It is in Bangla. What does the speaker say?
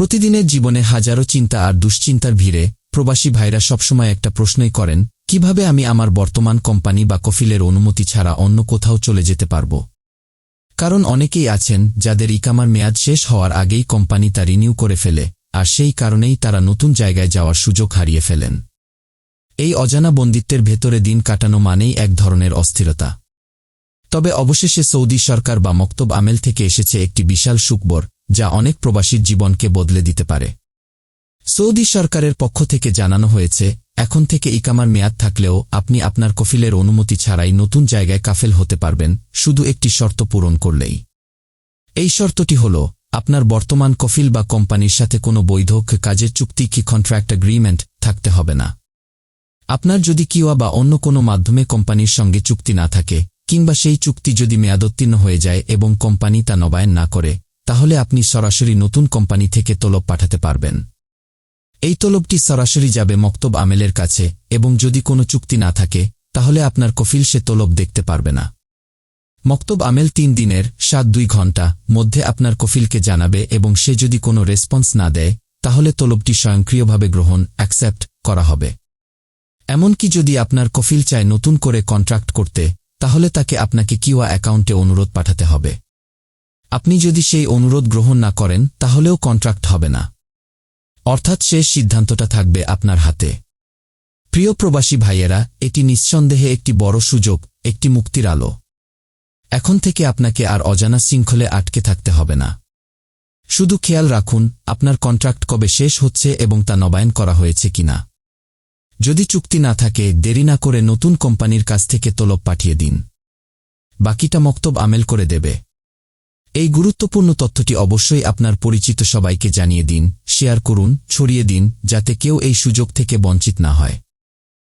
প্রতিদিনের জীবনে হাজারো চিন্তা আর দুশ্চিন্তার ভিড়ে প্রবাসী ভাইরা সবসময় একটা প্রশ্নই করেন, কীভাবে আমি আমার বর্তমান কোম্পানি বা কফিলের অনুমতি ছাড়া অন্য কোথাও চলে যেতে পারব? কারণ অনেকেই আছেন যাদের ইকামার মেয়াদ শেষ হওয়ার আগেই কোম্পানি তা রিনিউ করে ফেলে, আর সেই কারণেই তারা নতুন জায়গায় যাওয়ার সুযোগ হারিয়ে ফেলেন। এই অজানা বন্দিত্বের ভেতরে দিন কাটানো মানেই এক ধরনের অস্থিরতা। তবে অবশেষে সৌদি সরকার বা মক্তব আমেল থেকে এসেছে একটি বিশাল সুকবর যা অনেক প্রবাসীর জীবনকে বদলে দিতে পারে। সৌদি সরকারের পক্ষ থেকে জানানো হয়েছে, এখন থেকে ইকামার মেয়াদ থাকলেও আপনি আপনার কফিলের অনুমতি ছাড়াই নতুন জায়গায় কাফেল হতে পারবেন, শুধু একটি শর্ত পূরণ করলেই। এই শর্তটি হল, আপনার বর্তমান কফিল বা কোম্পানির সাথে কোনো বৈধ কাজের চুক্তি কি কন্ট্রাক্ট এগ্রিমেন্ট থাকতে হবে না। আপনার যদি কিওয়া বা অন্য কোনো মাধ্যমে কোম্পানির সঙ্গে চুক্তি না থাকে, কিংবা সেই চুক্তি যদি মেয়াদোত্তীর্ণ হয়ে যায় এবং কোম্পানি তা নবায়ন না করে তাহলে আপনি সরাসরি নতুন কোম্পানি থেকে তলব পাঠাতে পারবেন। এই তলবটি সরাসরি যাবে মক্তব আমেলের কাছে, এবং যদি কোনো চুক্তি না থাকে, তাহলে আপনার কফিল সে তলব দেখতে পারবে না। মক্তব আমেল তিন দিনের, সাত দুই ঘণ্টা, মধ্যে আপনার কফিলকে জানাবে এবং সে যদি কোনো রেসপন্স না দেয়, তাহলে তলবটি স্বয়ংক্রিয়ভাবে গ্রহণ, অ্যাকসেপ্ট, করা হবে। এমনকি যদি আপনার কফিল চায় নতুন করে কন্ট্রাক্ট করতে, তাহলে তাকে আপনাকে কিওয়া অ্যাকাউন্টে অনুরোধ পাঠাতে হবে। আপনি যদি সেই অনুরোধ গ্রহণ না করেন, তাহলেও কন্ট্রাক্ট হবে না। অর্থাৎ শেষ সিদ্ধান্তটা থাকবে আপনার হাতে। প্রিয় প্রবাসী ভাইয়েরা, এটি নিঃসন্দেহে একটি বড় সুযোগ, একটি মুক্তির আলো। এখন থেকে আপনাকে আর অজানা শৃঙ্খলে আটকে থাকতে হবে না। শুধু খেয়াল রাখুন, আপনার কন্ট্রাক্ট কবে শেষ হচ্ছে এবং তা নবায়ন করা হয়েছে কিনা। যদি চুক্তি না থাকে, দেরি না করে নতুন কোম্পানির কাছ থেকে তলব পাঠিয়ে দিন। বাকিটা মক্তব আমেল করে দেবে। এই গুরুত্বপূর্ণ তথ্যটি অবশ্যই আপনার পরিচিত সবাইকে জানিয়ে দিন, শেয়ার করুন, ছড়িয়ে দিন, যাতে কেউ এই সুযোগ থেকে বঞ্চিত না হয়।